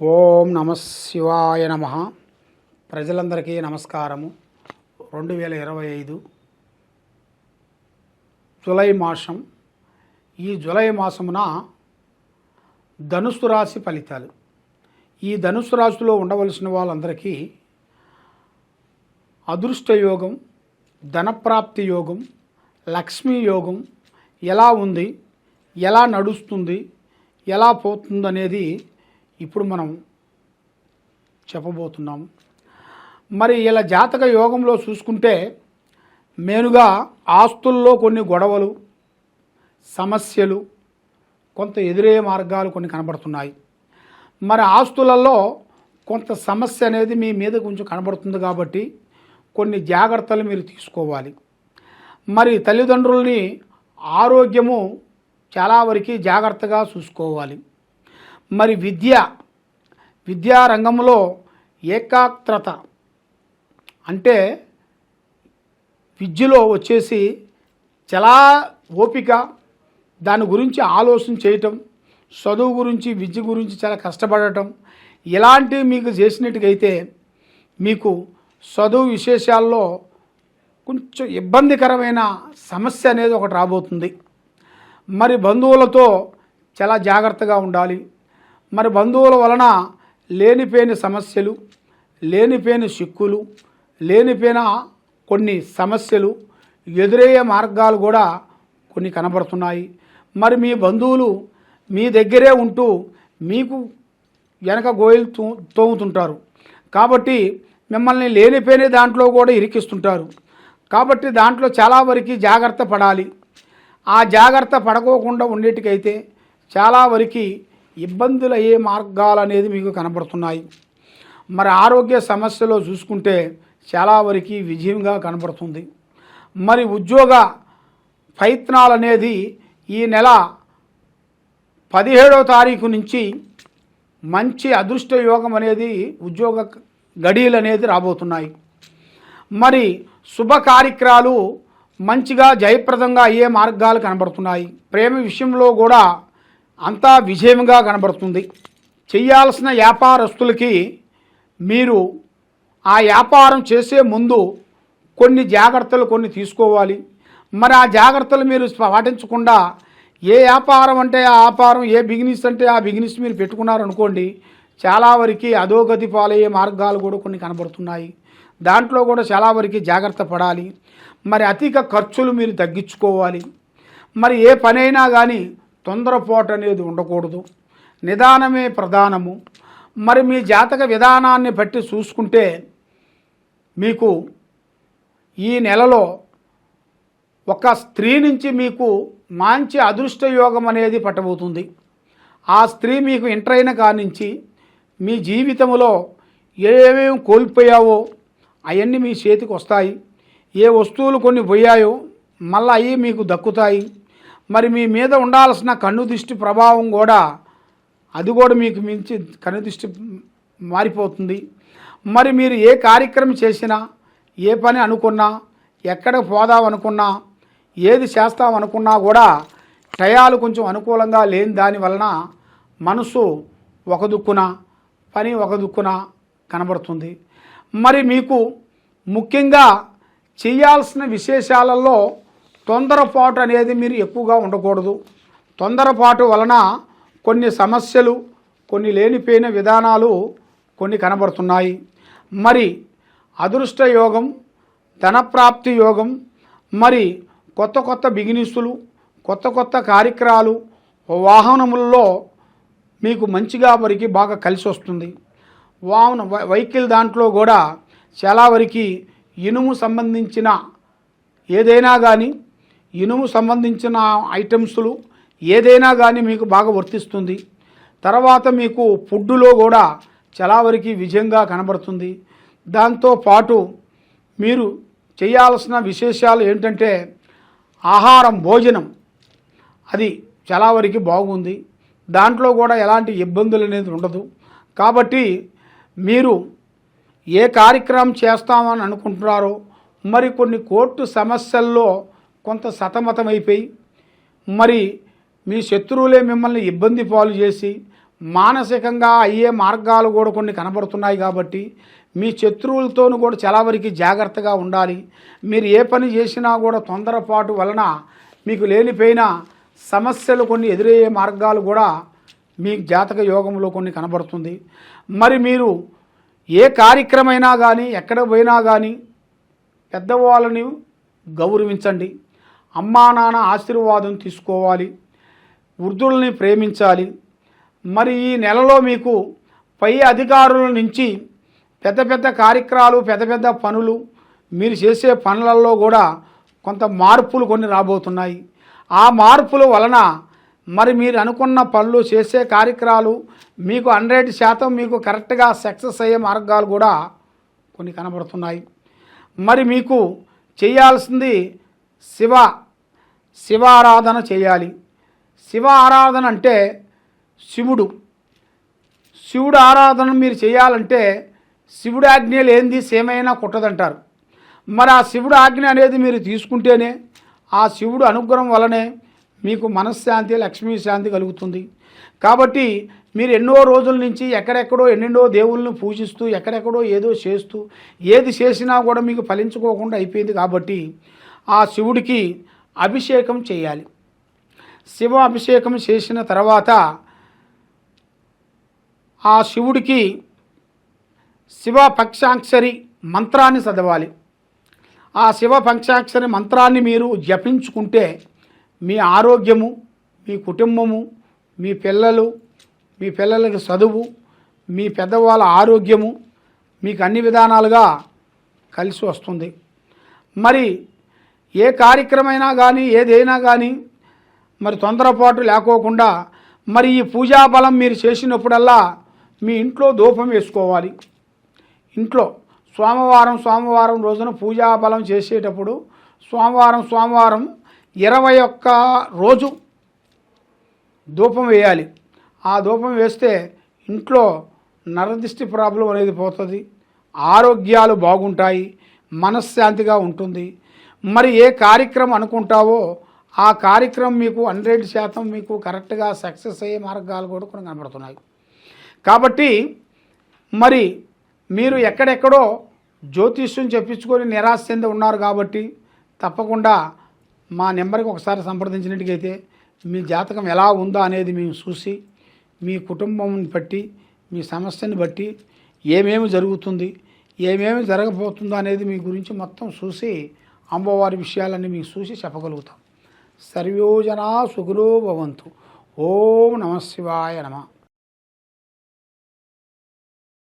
ఓం నమ శివాయ నమ. ప్రజలందరికీ నమస్కారము. రెండు వేల ఇరవై ఐదు జులై మాసం. ఈ జులై మాసమున ధనుసు రాశి ఫలితాలు. ఈ ధనుసు రాశిలో ఉండవలసిన వాళ్ళందరికీ అదృష్ట యోగం ధనప్రాప్తి యోగం లక్ష్మీ యోగం ఎలా ఉంది ఎలా నడుస్తుంది ఎలా పోతుందనేది ఇప్పుడు మనం చెప్పబోతున్నాం. మరి ఇలా జాతక యోగంలో చూసుకుంటే మేనుగా ఆస్తుల్లో కొన్ని గొడవలు సమస్యలు కొంత ఎదురయ్యే మార్గాలు కొన్ని కనబడుతున్నాయి. మరి ఆస్తులలో కొంత సమస్య అనేది మీ మీద కొంచెం కనబడుతుంది కాబట్టి కొన్ని జాగ్రత్తలు మీరు తీసుకోవాలి. మరి తల్లిదండ్రుల్ని ఆరోగ్యము చాలా వరకు జాగ్రత్తగా చూసుకోవాలి. మరి విద్య విద్యారంగంలో ఏకాగ్రత అంటే విద్యలో వచ్చేసి చాలా ఓపిక దాని గురించి ఆలోచన చేయటం చదువు గురించి విద్య గురించి చాలా కష్టపడటం ఇలాంటివి మీకు చేసినట్టుకైతే మీకు చదువు విశేషాల్లో కొంచెం ఇబ్బందికరమైన సమస్య అనేది ఒకటి రాబోతుంది. మరి బంధువులతో చాలా జాగ్రత్తగా ఉండాలి. మరి బంధువుల వలన లేనిపోయిన సమస్యలు లేనిపోయిన చిక్కులు లేనిపోయిన కొన్ని సమస్యలు ఎదురయ్యే మార్గాలు కూడా కొన్ని కనబడుతున్నాయి. మరి మీ బంధువులు మీ దగ్గరే ఉంటూ మీకు వెనక గోయలు తో తోముతుంటారు. కాబట్టి మిమ్మల్ని లేనిపోయిన దాంట్లో కూడా ఇరికిస్తుంటారు. కాబట్టి దాంట్లో చాలా వరకు జాగ్రత్త పడాలి. ఆ జాగ్రత్త పడకోకుండా ఉండేటికైతే చాలా వరకు ఇబ్బందులు అయ్యే మార్గాలు అనేది మీకు కనబడుతున్నాయి. మరి ఆరోగ్య సమస్యలో చూసుకుంటే చాలా వరకు విజయంగా కనబడుతుంది. మరి ఉద్యోగ ప్రయత్నాలు అనేది ఈ నెల పదిహేడవ తారీఖు నుంచి మంచి అదృష్ట యోగం అనేది ఉద్యోగ గడియలు అనేది రాబోతున్నాయి. మరి శుభ కార్యక్రమాలు మంచిగా జయప్రదంగా అయ్యే మార్గాలు కనబడుతున్నాయి. ప్రేమ విషయంలో కూడా అంతా విజయంగా కనబడుతుంది. చేయాల్సిన వ్యాపారస్తులకి మీరు ఆ వ్యాపారం చేసే ముందు కొన్ని జాగ్రత్తలు కొన్ని తీసుకోవాలి. మరి ఆ జాగ్రత్తలు మీరు పాటించకుండా ఏ వ్యాపారం అంటే ఆ వ్యాపారం ఏ బిజినెస్ అంటే ఆ బిజినెస్ మీరు పెట్టుకున్నారనుకోండి చాలా వరకు అధోగతి పాలయ్యే మార్గాలు కూడా కొన్ని కనబడుతున్నాయి. దాంట్లో కూడా చాలా వరకు జాగ్రత్త పడాలి. మరి అధిక ఖర్చులు మీరు తగ్గించుకోవాలి. మరి ఏ పనైనా కానీ తొందరపాటు అనేది ఉండకూడదు. నిదానమే ప్రధానము. మరి మీ జాతక విధానాన్ని బట్టి చూసుకుంటే మీకు ఈ నెలలో ఒక స్త్రీ నుంచి మీకు మంచి అదృష్ట యోగం అనేది పట్టబోతుంది. ఆ స్త్రీ మీకు ఎంటర్ అయిన కానించి మీ జీవితంలో ఏమేమి కోల్పోయావో అవన్నీ మీ చేతికి వస్తాయి ఏ వస్తువులు కొన్ని పోయాయో మళ్ళీ అవి మీకు దక్కుతాయి. మరి మీ మీద ఉండాల్సిన కన్ను దిష్టి ప్రభావం కూడా అది కూడా మీకు మించి కన్ను దిష్టి మారిపోతుంది. మరి మీరు ఏ కార్యక్రమం చేసినా ఏ పని అనుకున్నా ఎక్కడ పోదాం అనుకున్నా ఏది చేస్తాం అనుకున్నా కూడా టయాలు కొంచెం అనుకూలంగా లేని దాని వలన మనసు ఒక దుక్కున పని ఒక దుక్కున కనబడుతుంది. మరి మీకు ముఖ్యంగా చేయాల్సిన విశేషాలలో తొందరపాటు అనేది మీరు ఎక్కువగా ఉండకూడదు. తొందరపాటు వలన కొన్ని సమస్యలు కొన్ని లేనిపోయిన విధానాలు కొన్ని కనబడుతున్నాయి. మరి అదృష్ట యోగం ధనప్రాప్తి యోగం మరి కొత్త కొత్త బిగినిస్సులు కొత్త కొత్త కార్యక్రమాలు వాహనముల్లో మీకు మంచిగా వరకు బాగా కలిసి వస్తుంది. వాహన వెహికల్ దాంట్లో కూడా చాలా వరకు ఇనుము సంబంధించిన ఏదైనా కానీ ఇనుము సంబంధించిన ఐటమ్స్లు ఏదైనా కానీ మీకు బాగా వర్తిస్తుంది. తర్వాత మీకు ఫుడ్డులో కూడా చాలా విజయంగా కనబడుతుంది. దాంతో పాటు మీరు చేయాల్సిన విశేషాలు ఏంటంటే ఆహారం భోజనం. అది చాలా బాగుంది. దాంట్లో కూడా ఎలాంటి ఇబ్బందులు అనేది ఉండదు. కాబట్టి మీరు ఏ కార్యక్రమం చేస్తామని అనుకుంటున్నారో మరి కొన్ని కోర్టు సమస్యల్లో కొంత సతమతమైపోయి మరి మీ శత్రువులే మిమ్మల్ని ఇబ్బంది పాలు చేసి మానసికంగా అయ్యే మార్గాలు కూడా కొన్ని కనబడుతున్నాయి కాబట్టి మీ శత్రువులతోనూ కూడా చాలా వరకు జాగ్రత్తగా ఉండాలి. మీరు ఏ పని చేసినా కూడా తొందరపాటు వలన మీకు లేనిపోయిన సమస్యలు కొన్ని ఎదురయ్యే మార్గాలు కూడా మీ జాతక యోగంలో కొన్ని కనబడుతుంది. మరి మీరు ఏ కార్యక్రమైనా కానీ ఎక్కడ పోయినా కానీ పెద్దవాళ్ళని గౌరవించండి. అమ్మా నాన్న ఆశీర్వాదం తీసుకోవాలి వృద్ధుల్ని ప్రేమించాలి. మరి ఈ నెలలో మీకు పై అధికారుల నుంచి పెద్ద పెద్ద కార్యక్రమాలు పెద్ద పెద్ద పనులు మీరు చేసే పనులలో కూడా కొంత మార్పులు కొన్ని రాబోతున్నాయి. ఆ మార్పుల వలన మరి మీరు అనుకున్న పనులు చేసే కార్యక్రమాలు మీకు హండ్రెడ్ శాతం మీకు కరెక్ట్గా సక్సెస్ అయ్యే మార్గాలు కూడా కొన్ని కనబడుతున్నాయి. మరి మీకు చేయాల్సింది శివ శివ ఆరాధన చేయాలి. శివ ఆరాధన అంటే శివుడు. శివుడు ఆరాధన మీరు చేయాలంటే శివుడు ఆజ్ఞ లేనిది సేమైనా కుట్టదంటారు. మరి ఆ శివుడు ఆజ్ఞ అనేది మీరు తీసుకుంటేనే ఆ శివుడు అనుగ్రహం వలనే మీకు మనశ్శాంతి లక్ష్మీ శాంతి కలుగుతుంది. కాబట్టి మీరు ఎన్నో రోజుల నుంచి ఎక్కడెక్కడో ఎన్నెన్నో దేవుళ్ళని పూజిస్తూ ఎక్కడెక్కడో ఏదో చేస్తూ ఏది చేసినా కూడా మీకు ఫలించుకోకుండా అయిపోయింది కాబట్టి ఆ శివుడికి అభిషేకం చేయాలి. శివ అభిషేకం చేసిన తర్వాత ఆ శివుడికి శివ పక్షాక్షరి మంత్రాన్ని చదవాలి. ఆ శివ పంచాక్షరి మంత్రాన్ని మీరు జపించుకుంటే మీ ఆరోగ్యము మీ కుటుంబము మీ పిల్లలు మీ పిల్లలకి చదువు మీ పెద్దవాళ్ళ ఆరోగ్యము మీకు అన్ని విధానాలుగా కలిసి వస్తుంది. మరి ఏ కార్యక్రమైనా కానీ ఏదైనా కానీ మరి తొందరపాటు లేకోకుండా మరి ఈ పూజా బలం మీరు చేసినప్పుడల్లా మీ ఇంట్లో ధూపం వేసుకోవాలి. ఇంట్లో సోమవారం సోమవారం రోజున పూజా బలం చేసేటప్పుడు సోమవారం సోమవారం ఇరవై ఒక్క రోజు ధూపం వేయాలి. ఆ ధూపం వేస్తే ఇంట్లో నరదిష్టి ప్రాబ్లం అనేది పోతుంది. ఆరోగ్యాలు బాగుంటాయి. మనశ్శాంతిగా ఉంటుంది. మరి ఏ కార్యక్రమం అనుకుంటావో ఆ కార్యక్రమం మీకు హండ్రెడ్ శాతం మీకు కరెక్ట్గా సక్సెస్ అయ్యే మార్గాలు కూడా కొన్ని కనబడుతున్నాయి. కాబట్టి మరి మీరు ఎక్కడెక్కడో జ్యోతిష్యం చెప్పించుకొని నిరాశ చెంది ఉన్నారు కాబట్టి తప్పకుండా మా నెంబర్కి ఒకసారి సంప్రదించినట్టుగైతే మీ జాతకం ఎలా ఉందా అనేది మేము చూసి మీ కుటుంబం బట్టి మీ సమస్యని బట్టి ఏమేమి జరుగుతుంది ఏమేమి జరగబోతుందో అనేది మీ గురించి మొత్తం చూసి అమ్మవారి విషయాలన్నీ మీకు చూసి చెప్పగలుగుతాం. సర్వోజనా సుగురో భవంతు. ఓం నమ శివాయ నమ.